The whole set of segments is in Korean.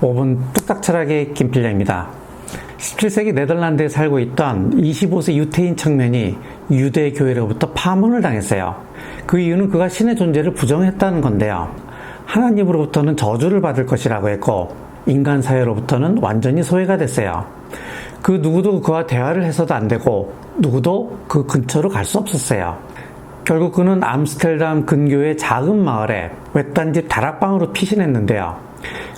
5분 뚝딱 철학의 김필려입니다. 17세기 네덜란드에 살고 있던 25세 유태인 청년이 유대교회로부터 파문을 당했어요. 그 이유는 그가 신의 존재를 부정했다는 건데요. 하나님으로부터는 저주를 받을 것이라고 했고, 인간 사회로부터는 완전히 소외가 됐어요. 그 누구도 그와 대화를 해서도 안 되고, 누구도 그 근처로 갈 수 없었어요. 결국 그는 암스테르담 근교의 작은 마을에 외딴 집 다락방으로 피신했는데요.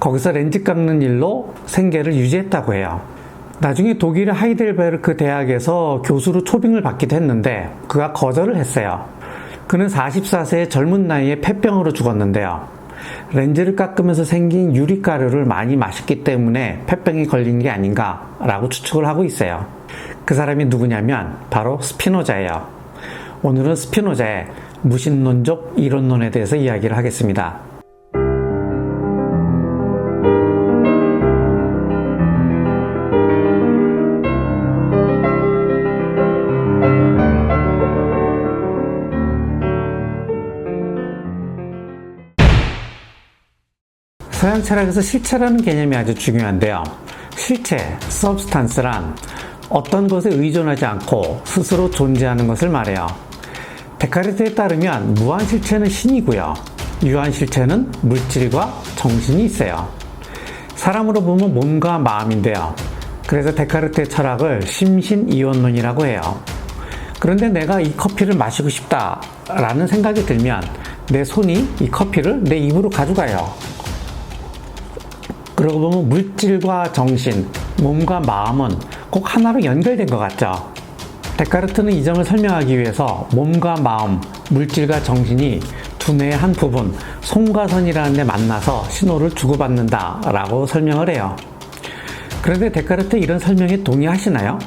거기서 렌즈 깎는 일로 생계를 유지했다고 해요. 나중에 독일의 하이델베르크 대학에서 교수로 초빙을 받기도 했는데 그가 거절을 했어요. 그는 44세의 젊은 나이에 폐병으로 죽었는데요. 렌즈를 깎으면서 생긴 유리가루를 많이 마셨기 때문에 폐병이 걸린 게 아닌가라고 추측을 하고 있어요. 그 사람이 누구냐면 바로 스피노자예요. 오늘은 스피노자의 무신론적 이론론에 대해서 이야기를 하겠습니다. 서양 철학에서 실체라는 개념이 아주 중요한데요. 실체, substance란 어떤 것에 의존하지 않고 스스로 존재하는 것을 말해요. 데카르트에 따르면 무한 실체는 신이고요. 유한 실체는 물질과 정신이 있어요. 사람으로 보면 몸과 마음인데요. 그래서 데카르트의 철학을 심신이원론이라고 해요. 그런데 내가 이 커피를 마시고 싶다라는 생각이 들면 내 손이 이 커피를 내 입으로 가져가요. 그러고 보면 물질과 정신, 몸과 마음은 꼭 하나로 연결된 것 같죠. 데카르트는 이 점을 설명하기 위해서 몸과 마음, 물질과 정신이 두뇌의 한 부분, 송가선이라는 데 만나서 신호를 주고받는다 라고 설명을 해요. 그런데 데카르트 이런 설명에 동의하시나요?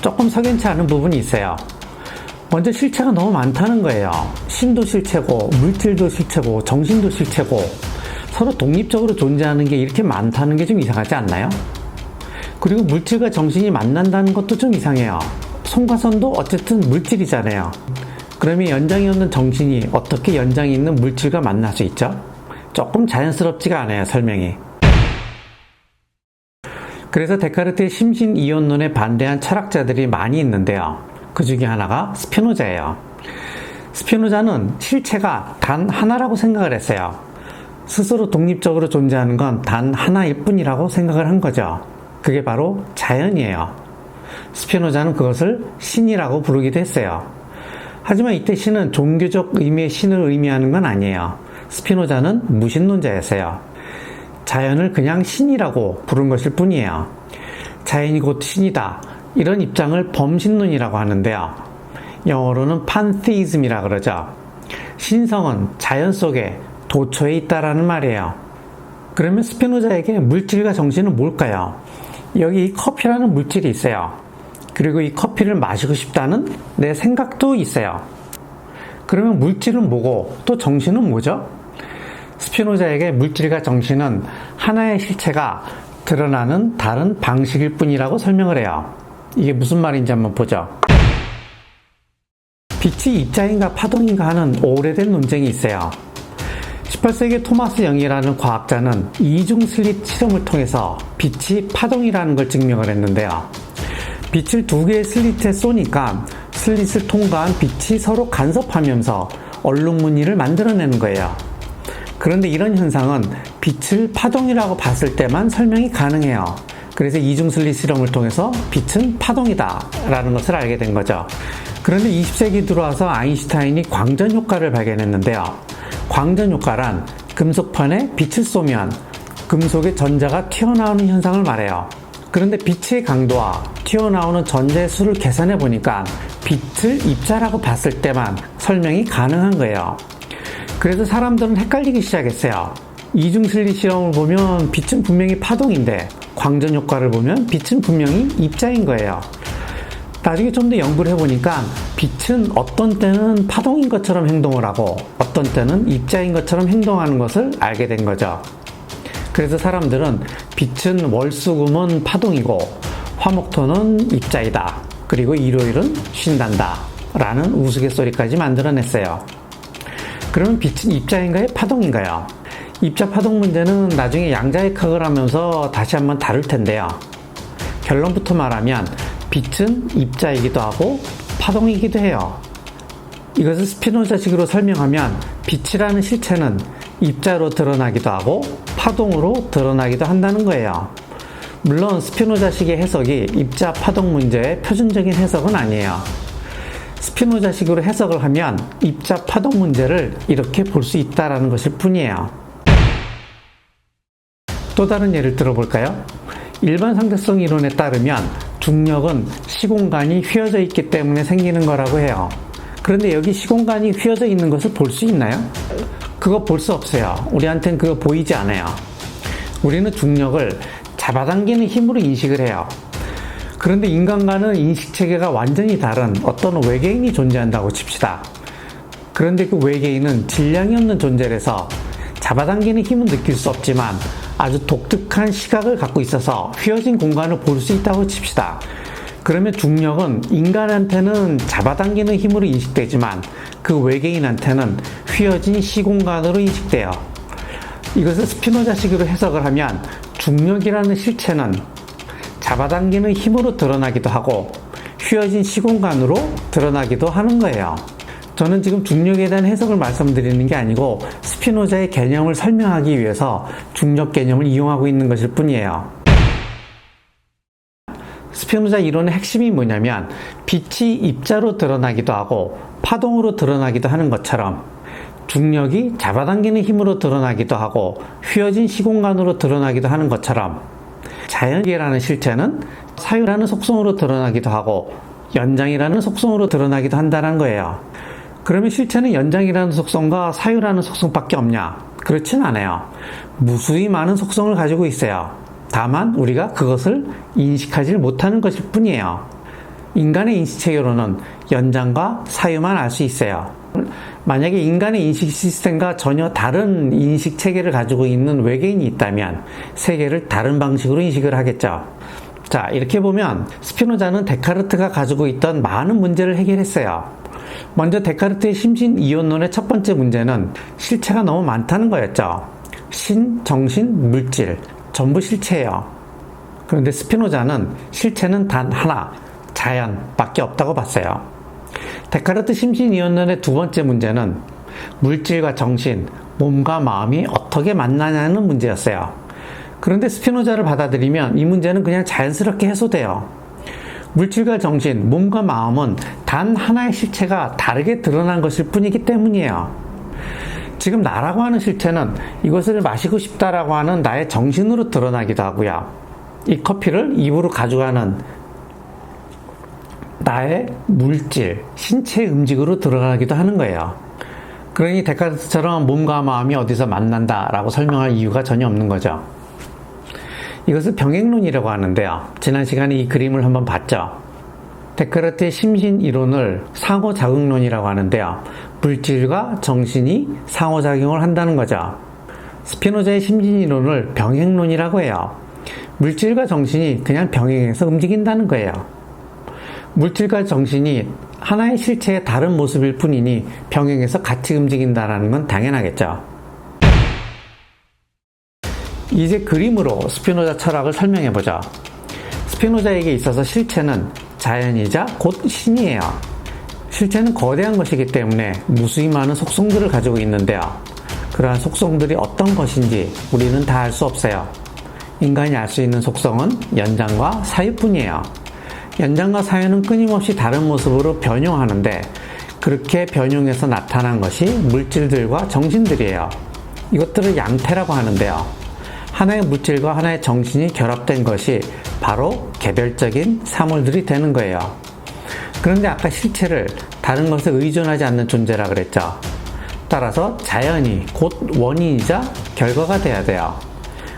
조금 석연치 않은 부분이 있어요. 먼저 실체가 너무 많다는 거예요. 신도 실체고, 물질도 실체고, 정신도 실체고, 서로 독립적으로 존재하는 게 이렇게 많다는 게 좀 이상하지 않나요? 그리고 물질과 정신이 만난다는 것도 좀 이상해요. 송과선도 어쨌든 물질이잖아요. 그러면 연장이 없는 정신이 어떻게 연장이 있는 물질과 만날 수 있죠? 조금 자연스럽지가 않아요, 설명이. 그래서 데카르트의 심신이원론에 반대한 철학자들이 많이 있는데요. 그 중에 하나가 스피노자예요. 스피노자는 실체가 단 하나라고 생각을 했어요. 스스로 독립적으로 존재하는 건 단 하나일 뿐이라고 생각을 한 거죠. 그게 바로 자연이에요. 스피노자는 그것을 신이라고 부르기도 했어요. 하지만 이때 신은 종교적 의미의 신을 의미하는 건 아니에요. 스피노자는 무신론자였어요. 자연을 그냥 신이라고 부른 것일 뿐이에요. 자연이 곧 신이다. 이런 입장을 범신론이라고 하는데요. 영어로는 판테이즘이라 그러죠. 신성은 자연 속에 도처에 있다라는 말이에요. 그러면 스피노자에게 물질과 정신은 뭘까요? 여기 이 커피라는 물질이 있어요. 그리고 이 커피를 마시고 싶다는 내 생각도 있어요. 그러면 물질은 뭐고 또 정신은 뭐죠? 스피노자에게 물질과 정신은 하나의 실체가 드러나는 다른 방식일 뿐이라고 설명을 해요. 이게 무슨 말인지 한번 보죠. 빛이 입자인가 파동인가 하는 오래된 논쟁이 있어요. 18세기 토마스 영이라는 과학자는 이중 슬릿 실험을 통해서 빛이 파동이라는 걸 증명을 했는데요. 빛을 두 개의 슬릿에 쏘니까 슬릿을 통과한 빛이 서로 간섭하면서 얼룩무늬를 만들어내는 거예요. 그런데 이런 현상은 빛을 파동이라고 봤을 때만 설명이 가능해요. 그래서 이중 슬릿 실험을 통해서 빛은 파동이다 라는 것을 알게 된 거죠. 그런데 20세기 들어와서 아인슈타인이 광전 효과를 발견했는데요. 광전 효과란 금속판에 빛을 쏘면 금속의 전자가 튀어나오는 현상을 말해요. 그런데 빛의 강도와 튀어나오는 전자의 수를 계산해 보니까 빛을 입자라고 봤을 때만 설명이 가능한 거예요. 그래서 사람들은 헷갈리기 시작했어요. 이중슬리 실험을 보면 빛은 분명히 파동인데 광전 효과를 보면 빛은 분명히 입자인 거예요. 나중에 좀 더 연구를 해보니까 빛은 어떤 때는 파동인 것처럼 행동을 하고 어떤 때는 입자인 것처럼 행동하는 것을 알게 된 거죠. 그래서 사람들은 빛은 월수금은 파동이고 화목토는 입자이다. 그리고 일요일은 쉰단다. 라는 우스갯소리까지 만들어냈어요. 그러면 빛은 입자인가요? 파동인가요? 입자 파동 문제는 나중에 양자역학을 하면서 다시 한번 다룰 텐데요. 결론부터 말하면 빛은 입자이기도 하고 파동이기도 해요. 이것을 스피노자식으로 설명하면 빛이라는 실체는 입자로 드러나기도 하고 파동으로 드러나기도 한다는 거예요. 물론 스피노자식의 해석이 입자 파동 문제의 표준적인 해석은 아니에요. 스피노자식으로 해석을 하면 입자 파동 문제를 이렇게 볼 수 있다라는 것일 뿐이에요. 또 다른 예를 들어볼까요? 일반 상대성 이론에 따르면 중력은 시공간이 휘어져 있기 때문에 생기는 거라고 해요. 그런데 여기 시공간이 휘어져 있는 것을 볼 수 있나요? 그거 볼 수 없어요. 우리한텐 그거 보이지 않아요. 우리는 중력을 잡아당기는 힘으로 인식을 해요. 그런데 인간과는 인식 체계가 완전히 다른 어떤 외계인이 존재한다고 칩시다. 그런데 그 외계인은 질량이 없는 존재라서 잡아당기는 힘은 느낄 수 없지만 아주 독특한 시각을 갖고 있어서 휘어진 공간을 볼 수 있다고 칩시다. 그러면 중력은 인간한테는 잡아당기는 힘으로 인식되지만 그 외계인한테는 휘어진 시공간으로 인식돼요. 이것을 스피노자식으로 해석을 하면 중력이라는 실체는 잡아당기는 힘으로 드러나기도 하고 휘어진 시공간으로 드러나기도 하는 거예요. 저는 지금 중력에 대한 해석을 말씀드리는 게 아니고 스피노자의 개념을 설명하기 위해서 중력 개념을 이용하고 있는 것일 뿐이에요. 스피노자 이론의 핵심이 뭐냐면 빛이 입자로 드러나기도 하고 파동으로 드러나기도 하는 것처럼 중력이 잡아당기는 힘으로 드러나기도 하고 휘어진 시공간으로 드러나기도 하는 것처럼 자연계라는 실체는 사유라는 속성으로 드러나기도 하고 연장이라는 속성으로 드러나기도 한다는 거예요. 그러면 실체는 연장이라는 속성과 사유라는 속성밖에 없냐? 그렇진 않아요. 무수히 많은 속성을 가지고 있어요. 다만 우리가 그것을 인식하지 못하는 것일 뿐이에요. 인간의 인식체계로는 연장과 사유만 알 수 있어요. 만약에 인간의 인식 시스템과 전혀 다른 인식 체계를 가지고 있는 외계인이 있다면 세계를 다른 방식으로 인식을 하겠죠. 자, 이렇게 보면 스피노자는 데카르트가 가지고 있던 많은 문제를 해결했어요. 먼저 데카르트의 심신 이론론의 첫 번째 문제는 실체가 너무 많다는 거였죠. 신, 정신, 물질, 전부 실체예요. 그런데 스피노자는 실체는 단 하나, 자연밖에 없다고 봤어요. 데카르트 심신이론론의 두 번째 문제는 물질과 정신, 몸과 마음이 어떻게 만나냐는 문제였어요. 그런데 스피노자를 받아들이면 이 문제는 그냥 자연스럽게 해소돼요. 물질과 정신, 몸과 마음은 단 하나의 실체가 다르게 드러난 것일 뿐이기 때문이에요. 지금 나라고 하는 실체는 이것을 마시고 싶다라고 하는 나의 정신으로 드러나기도 하고요. 이 커피를 입으로 가져가는 나의 물질, 신체 음식으로 들어가기도 하는 거예요. 그러니 데카르트처럼 몸과 마음이 어디서 만난다라고 설명할 이유가 전혀 없는 거죠. 이것을 병행론이라고 하는데요. 지난 시간에 이 그림을 한번 봤죠. 데카르트의 심신 이론을 상호작용론이라고 하는데요. 물질과 정신이 상호작용을 한다는 거죠. 스피노자의 심신 이론을 병행론이라고 해요. 물질과 정신이 그냥 병행해서 움직인다는 거예요. 물질과 정신이 하나의 실체의 다른 모습일 뿐이니 병행해서 같이 움직인다는 건 당연하겠죠. 이제 그림으로 스피노자 철학을 설명해 보죠. 스피노자에게 있어서 실체는 자연이자 곧 신이에요. 실체는 거대한 것이기 때문에 무수히 많은 속성들을 가지고 있는데요. 그러한 속성들이 어떤 것인지 우리는 다 알 수 없어요. 인간이 알 수 있는 속성은 연장과 사유뿐이에요. 연장과 사유는 끊임없이 다른 모습으로 변용하는데 그렇게 변용해서 나타난 것이 물질들과 정신들이에요. 이것들을 양태라고 하는데요. 하나의 물질과 하나의 정신이 결합된 것이 바로 개별적인 사물들이 되는 거예요. 그런데 아까 실체를 다른 것에 의존하지 않는 존재라 그랬죠. 따라서 자연이 곧 원인이자 결과가 돼야 돼요.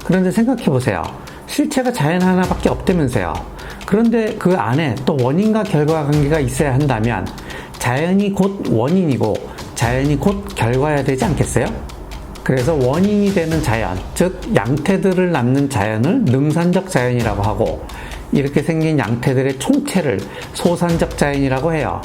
그런데 생각해 보세요. 실체가 자연 하나밖에 없다면서요. 그런데 그 안에 또 원인과 결과 관계가 있어야 한다면 자연이 곧 원인이고 자연이 곧 결과여야 되지 않겠어요? 그래서 원인이 되는 자연, 즉 양태들을 낳는 자연을 능산적 자연이라고 하고 이렇게 생긴 양태들의 총체를 소산적 자연이라고 해요.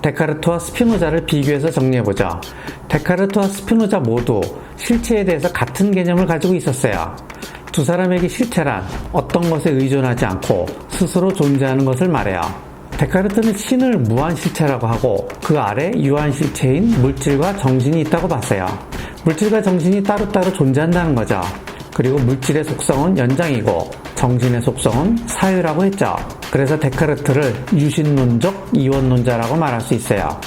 데카르트와 스피노자를 비교해서 정리해보죠. 데카르트와 스피노자 모두 실체에 대해서 같은 개념을 가지고 있었어요. 두 사람에게 실체란 어떤 것에 의존하지 않고 스스로 존재하는 것을 말해요. 데카르트는 신을 무한 실체라고 하고 그 아래 유한 실체인 물질과 정신이 있다고 봤어요. 물질과 정신이 따로따로 존재한다는 거죠. 그리고 물질의 속성은 연장이고 정신의 속성은 사유라고 했죠. 그래서 데카르트를 유신론적 이원론자라고 말할 수 있어요.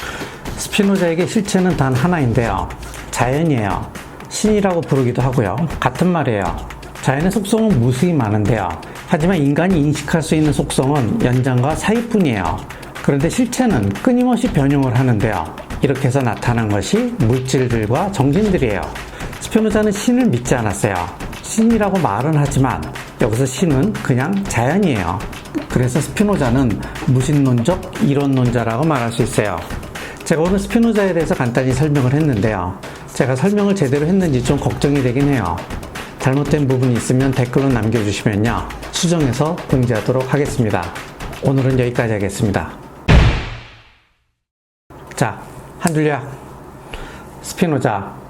스피노자에게 실체는 단 하나인데요. 자연이에요. 신이라고 부르기도 하고요. 같은 말이에요. 자연의 속성은 무수히 많은데요. 하지만 인간이 인식할 수 있는 속성은 연장과 사이뿐이에요. 그런데 실체는 끊임없이 변형을 하는데요. 이렇게 해서 나타난 것이 물질들과 정신들이에요. 스피노자는 신을 믿지 않았어요. 신이라고 말은 하지만 여기서 신은 그냥 자연이에요. 그래서 스피노자는 무신론적 이론론자라고 말할 수 있어요. 제가 오늘 스피노자에 대해서 간단히 설명을 했는데요. 제가 설명을 제대로 했는지 좀 걱정이 되긴 해요. 잘못된 부분이 있으면 댓글로 남겨주시면요. 수정해서 공지하도록 하겠습니다. 오늘은 여기까지 하겠습니다. 자, 한줄야. 스피노자